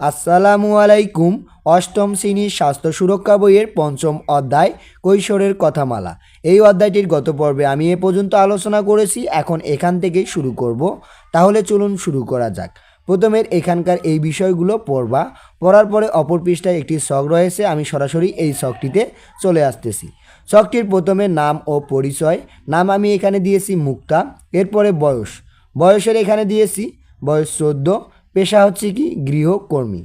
আসসালামু আলাইকুম, অষ্টম শ্রেণির স্বাস্থ্য সুরক্ষা বইয়ের পঞ্চম অধ্যায়, কৈশোরের কথামালা। এই অধ্যায়টির গত পর্বে আমি এ পর্যন্ত আলোচনা করেছি, এখন এখান থেকেই শুরু করব। তাহলে চলুন শুরু করা যাক। প্রথমের এখানকার এই বিষয়গুলো পড়বা। পড়ার পরে অপর পৃষ্ঠায় একটি শখ রয়েছে, আমি সরাসরি এই শখটিতে চলে আসতেছি। শখটির প্রথমে নাম ও পরিচয়। নাম আমি এখানে দিয়েছি মুক্তা, এরপরে বয়স। বয়সের এখানে দিয়েছি, বয়স চোদ্দ। পেশা হচ্ছে কি গৃহকর্মী।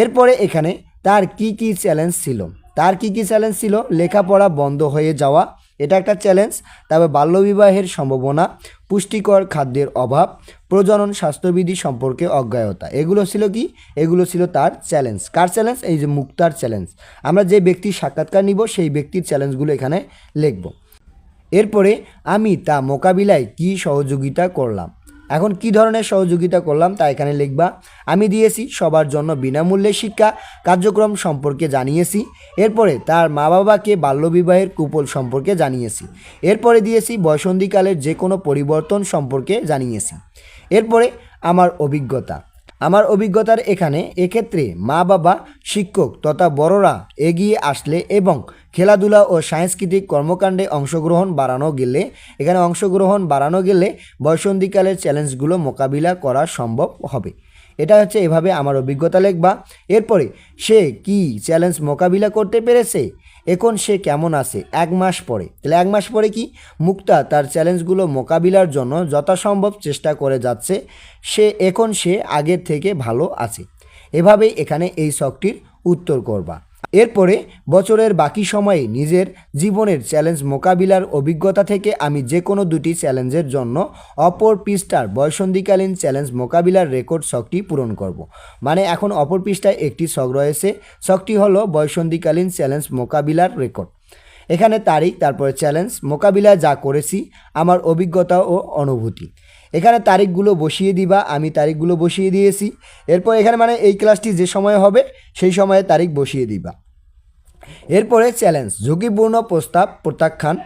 এরপরে এখানে তার কি কি চ্যালেঞ্জ ছিল? তার কি কি চ্যালেঞ্জ ছিল? লেখাপড়া বন্ধ হয়ে যাওয়া, এটা একটা চ্যালেঞ্জ। তবে বাল্যবিবাহের সম্ভাবনা, পুষ্টিকর খাদ্যের অভাব, প্রজনন স্বাস্থ্যবিধি সম্পর্কে অজ্ঞায়তা, এগুলো ছিল কি? এগুলো ছিল তার চ্যালেঞ্জ। কার চ্যালেঞ্জ? এই যে মুক্তার চ্যালেঞ্জ। আমরা যে ব্যক্তির সাক্ষাৎকার নিব, সেই ব্যক্তির চ্যালেঞ্জগুলো এখানে লিখব। এরপরে আমি তা মোকাবিলায় কি সহযোগিতা করলাম? এখন কি ধরনের সহযোগিতা করলাম তা এখানে লিখবা। আমি দিয়েছি সবার জন্য বিনামূল্যে শিক্ষা, কার্যক্রম সম্পর্কে জানিয়েছি। এরপরে তার মা বাবাকে বাল্যবিবাহের কুপল সম্পর্কে জানিয়েছি। এরপরে দিয়েছি বয়সন্ধিকালের যে কোনো পরিবর্তন সম্পর্কে জানিয়েছি। এরপরে আমার অভিজ্ঞতা। আমার অভিজ্ঞতার এখানে এক্ষেত্রে মা বাবা, শিক্ষক তথা বড়রা এগিয়ে আসলে এবং খেলাধুলা ও সাংস্কৃতিক কর্মকাণ্ডে অংশগ্রহণ বাড়ানো গেলে, এখানে অংশগ্রহণ বাড়ানো গেলে বয়সন্ধিকালের চ্যালেঞ্জগুলো মোকাবিলা করা সম্ভব হবে। এটা হচ্ছে এভাবে আমার অভিজ্ঞতা লেখবা। এরপরে সে কি চ্যালেঞ্জ মোকাবিলা করতে পেরেছে? এখন সে কেমন আছে? এক মাস পরে। তাহলে এক মাস পরে কি? মুক্তা তার চ্যালেঞ্জগুলো মোকাবিলার জন্য যথাসম্ভব চেষ্টা করে যাচ্ছে। সে এখন সে আগের থেকে ভালো আছে। এভাবেই এখানে এই শখটির উত্তর করবা। এরপরে বছরের বাকি সময়ে নিজের জীবনের চ্যালেঞ্জ মোকাবিলার অভিজ্ঞতা থেকে আমি যে কোনো দুটি চ্যালেঞ্জের জন্য অপর পৃষ্ঠার বয়সন্ধিকালীন চ্যালেঞ্জ মোকাবিলার রেকর্ড শখটি পূরণ করব। মানে এখন অপর পৃষ্ঠায় একটি শখ রয়েছে। শখটি হলো বয়সন্ধিকালীন চ্যালেঞ্জ মোকাবিলার রেকর্ড। এখানে তারিখ, তারপরে চ্যালেঞ্জ, মোকাবিলায় যা করেছি, আমার অভিজ্ঞতা ও অনুভূতি। এখানে তারিখগুলো বসিয়ে দিবা, আমি তারিখগুলো বসিয়ে দিয়েছি। এরপর এখানে মানে এই ক্লাসটি যে সময় হবে, সেই সময়ে তারিখ বসিয়ে দিবা। এরপরে চ্যালেঞ্জ ঝুঁকিপূর্ণ প্রস্তাব, প্রত্যাখ্যান,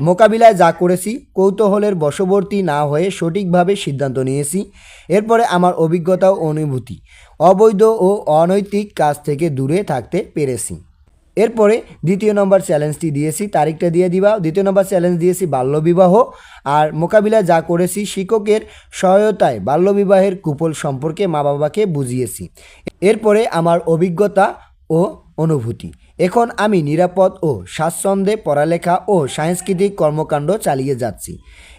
মোকাবিলায় যা করেছি, কৌতূহলের বশবর্তী না হয়ে সঠিকভাবে সিদ্ধান্ত নিয়েছি। এরপরে আমার অভিজ্ঞতা ও অনুভূতি, অবৈধ ও অনৈতিক কাজ থেকে দূরে থাকতে পেরেছি। এরপরে দ্বিতীয় নম্বর চ্যালেঞ্জটি দিয়েছি, তারিখটা দিয়ে দিবা। দ্বিতীয় নম্বর চ্যালেঞ্জ দিয়েছি বাল্যবিবাহ। আর মোকাবিলা যা করেছি, শিক্ষকের সহায়তায় বাল্যবিবাহের কুপল সম্পর্কে মা বাবাকে বুঝিয়েছি। এরপরে আমার অভিজ্ঞতা ও অনুভূতি। এখন আমি নিরাপদ ও স্বাচ্ছন্দ্যে পড়ালেখা ও সাংস্কৃতিক কর্মকাণ্ড চালিয়ে যাচ্ছি।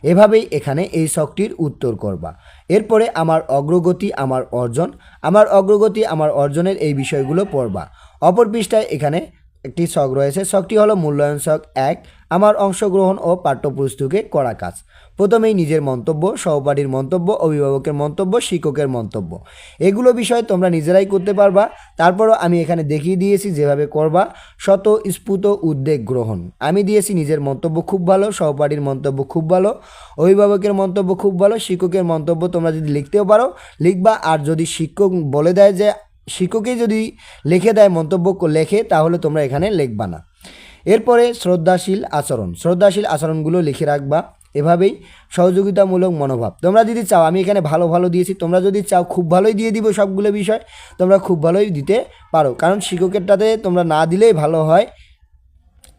এভাবেই এখানে এই শখটির উত্তর করবা। এরপরে আমার অগ্রগতি আমার অর্জন। আমার অগ্রগতি আমার অর্জনের এই বিষয়গুলো পড়বা। অপর পৃষ্ঠায় এখানে একটি শখ রয়েছে। শখটি হলো মূল্যায়ন শখ। এক, আমার অংশগ্রহণ ও পাঠ্যপুস্তকে করা কাজ। প্রথমেই নিজের মন্তব্য, সহপাঠীর মন্তব্য, অভিভাবকের মন্তব্য, শিক্ষকের মন্তব্য। এগুলো বিষয় তোমরা নিজেরাই করতে পারবা। তারপরও আমি এখানে দেখিয়ে দিয়েছি যেভাবে করবা। শত স্ফুত উদ্বেগ গ্রহণ। আমি দিয়েছি নিজের মন্তব্য খুব ভালো, সহপাঠীর মন্তব্য খুব ভালো, অভিভাবকের মন্তব্য খুব ভালো, শিক্ষকের মন্তব্য তোমরা যদি লিখতেও পারো, লিখবা। আর যদি শিক্ষক বলে দেয় যে শিক্ষকই যদি লিখে দেয় মন্তব্য লেখে, তাহলে তোমরা এখানে লিখবা না। এরপরে শ্রদ্ধাশীল আচরণ। শ্রদ্ধাশীল আচরণগুলো লিখে রাখবা। এভাবেই সহযোগিতামূলক মনোভাব। তোমরা যদি চাও, আমি এখানে ভালো ভালো দিয়েছি, তোমরা যদি চাও খুব ভালোই দিয়ে দিব সবগুলো বিষয়, তোমরা খুব ভালোই দিতে পারো। কারণ শিক্ষকেরটাতে তোমরা না দিলেই ভালো হয়।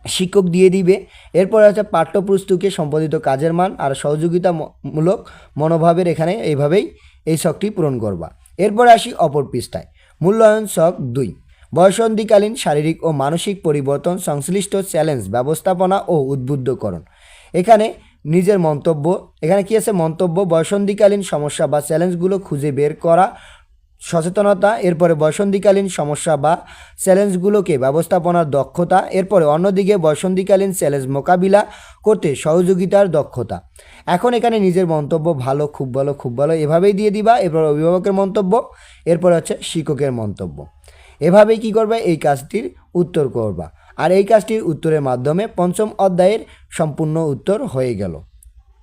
শিক্ষক দিয়ে দিবে। এরপরে হচ্ছে পাঠ্যপুস্তকে সম্পাদিত কাজের মান আর সহযোগিতামূলক মনোভাবের এখানে এইভাবেই এই শখটি পূরণ করবা। এরপরে আসি অপর পৃষ্ঠায়। মূল্যায়ন শখ দুই। বয়সন্ধিকালীন শারীরিক ও মানসিক পরিবর্তন সংশ্লিষ্ট চ্যালেঞ্জ, ব্যবস্থাপনা ও উদ্বুদ্ধকরণ। এখানে নিজের মন্তব্য, এখানে কী আছে? মন্তব্য, বয়সন্ধিকালীন সমস্যা বা চ্যালেঞ্জগুলো খুঁজে বের করা সচেতনতা, এরপরে বয়সন্ধিকালীন সমস্যা বা চ্যালেঞ্জগুলোকে ব্যবস্থাপনার দক্ষতা, এরপরে অন্যদিকে বয়সন্ধিকালীন চ্যালেঞ্জ মোকাবিলা করতে সহযোগিতার দক্ষতা। এখন এখানে নিজের মন্তব্য ভালো, খুব ভালো খুব ভালো এভাবেই দিয়ে দিবা। এরপর অভিভাবকের মন্তব্য, এরপর হচ্ছে শিক্ষকের মন্তব্য। এভাবেই কি করবে? এই কাজটির উত্তর করবা। আর এই কাজটির উত্তরের মাধ্যমে পঞ্চম অধ্যায়ের সম্পূর্ণ উত্তর হয়ে গেল।